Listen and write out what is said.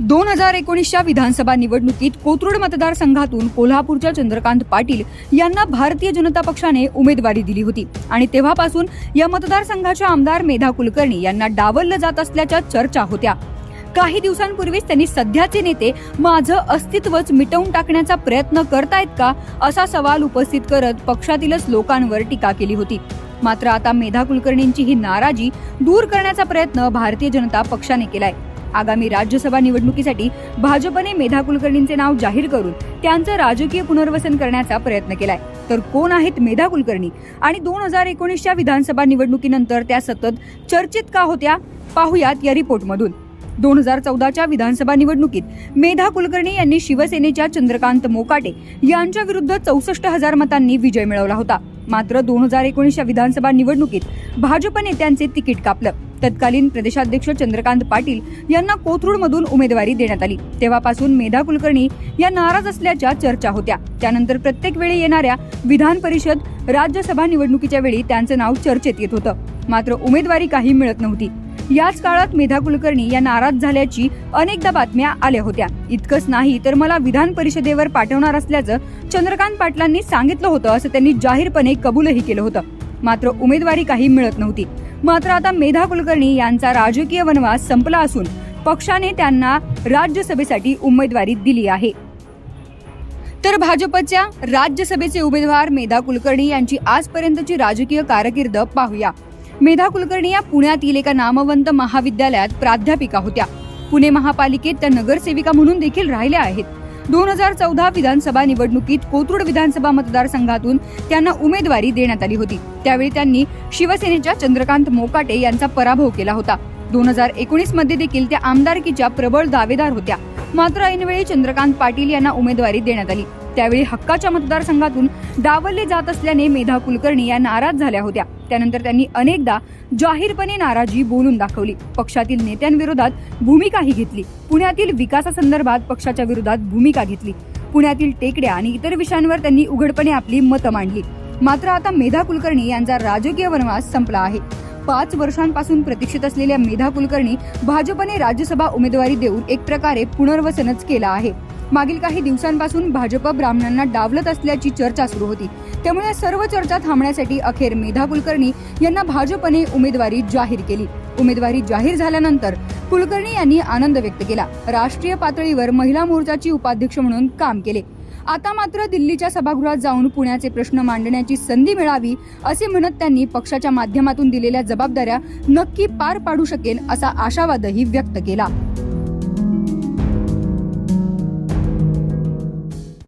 दोन हजार एकोणीसच्या विधानसभा निवडणुकीत कोथरूड मतदारसंघातून कोल्हापूरच्या चंद्रकांत पाटील यांना भारतीय जनता पक्षाने उमेदवारी दिली होती. आणि तेव्हापासून या मतदारसंघाच्या आमदार मेधा कुलकर्णी यांना डावललं जात असल्याच्या चर्चा होत्या. काही दिवसांपूर्वीच त्यांनी सध्याचे नेते माझं अस्तित्वच मिटवून टाकण्याचा प्रयत्न करतायत का असा सवाल उपस्थित करत पक्षातीलच लोकांवर टीका केली होती. मात्र आता मेधा कुलकर्णींची ही नाराजी दूर करण्याचा प्रयत्न भारतीय जनता पक्षाने केलाय. आगामी राज्यसभा निवडणुकीसाठी भाजपने मेधा कुलकर्णींचे नाव जाहीर करून त्यांचं राजकीय पुनर्वसन करण्याचा प्रयत्न केलाय. तर कोण आहेत मेधा कुलकर्णी? आणि दोन हजार एकोणीसच्या विधानसभा निवडणुकीनंतर त्या सतत चर्चित का होत्या? पाहुयात या रिपोर्टमधून. दोन हजार चौदाच्या विधानसभा निवडणुकीत मेधा कुलकर्णी यांनी शिवसेनेच्या चंद्रकांत मोकाटे यांच्या विरुद्ध चौसष्ट हजार मतांनी विजय मिळवला होता. मात्र दोन हजार एकोणीसच्या विधानसभा निवडणुकीत भाजप नेत्यांचे तिकीट कापलं. तत्कालीन प्रदेशाध्यक्ष चंद्रकांत पाटील यांना कोथरूडमधून उमेदवारी देण्यात आली. तेव्हापासून मेधा कुलकर्णी या नाराज असल्याच्या चर्चा होत्या. त्यानंतर प्रत्येक वेळी येणाऱ्या विधान परिषद राज्यसभा निवडणुकीच्या वेळी त्यांचं नाव चर्चेत येत होतं. मात्र उमेदवारी काही मिळत नव्हती. याच काळात मेधा कुलकर्णी या नाराज झाल्याची अनेकदा बातम्या आल्या होत्या. इतकंच नाही तर मला विधान परिषदेवर पाठवणार असल्याचं चंद्रकांत पाटलांनी सांगितलं होतं असं त्यांनी जाहीरपणे कबूलही केलं होतं. मात्र उमेदवारी काही मिळत नव्हती. मात्र आता मेधा कुलकर्णी यांचा राजकीय वनवास संपला असून पक्षाने त्यांना राज्यसभेसाठी उमेदवारी दिली आहे. तर भाजपच्या राज्यसभेचे उमेदवार मेधा कुलकर्णी यांची आजपर्यंतची राजकीय कारकीर्द पाहूया. मेधा कुलकर्णी या पुण्यातील एका नामवंत महाविद्यालयात प्राध्यापिका होत्या. पुणे महापालिकेत त्या नगरसेविका म्हणून देखील राहिल्या आहेत. दोन हजार चौदा विधानसभा निवडणुकीत कोथरूड विधानसभा मतदारसंघातून त्यांना उमेदवारी देण्यात आली होती. त्यावेळी त्यांनी शिवसेनेच्या चंद्रकांत मोकाटे यांचा पराभव केला होता. दोन हजार एकोणीसमध्ये देखील त्या आमदारकीच्या प्रबळ दावेदार होत्या. मात्र ऐनवेळी चंद्रकांत पाटील यांना उमेदवारी देण्यात आली. त्यावेळी हक्काच्या मतदारसंघातून डावलले जात असल्याने मेधा कुलकर्णी या नाराज झाल्या होत्या. त्यानंतर त्यांनी अनेकदा जाहीरपणे नाराजी बोलून दाखवली. पक्षातील नेत्यांविरोधात भूमिकाही घेतली. पुण्यातील विकासासंदर्भात पक्षाच्या विरोधात भूमिका घेतली. पुण्यातील टेकड्या आणि इतर विषयांवर त्यांनी उघडपणे आपली मतं मांडली. मात्र आता मेधा कुलकर्णी यांचा राजकीय वनवास संपला आहे. पाच वर्षांपासून प्रतीक्षित असलेल्या मेधा कुलकर्णी भाजपने राज्यसभा उमेदवारी देऊन एक प्रकारे पुनर्वसनच केलं आहे. मागील काही दिवसांपासून भाजप ब्राह्मणांना डावलत असल्याची चर्चा सुरू होती. त्यामुळे या सर्व चर्चा थांबण्यासाठी अखेर मेधा कुलकर्णी यांना भाजपने उमेदवारी जाहीर केली. उमेदवारी जाहीर झाल्यानंतर कुलकर्णी यांनी आनंद व्यक्त केला. राष्ट्रीय पातळीवर महिला मोर्चाची उपाध्यक्ष म्हणून काम केले. आता मात्र दिल्लीच्या सभागृहात जाऊन पुण्याचे प्रश्न मांडण्याची संधी मिळावी असे म्हणत त्यांनी पक्षाच्या माध्यमातून दिलेल्या जबाबदाऱ्या नक्की पार पाडू शकेल असा आशावादही व्यक्त केला.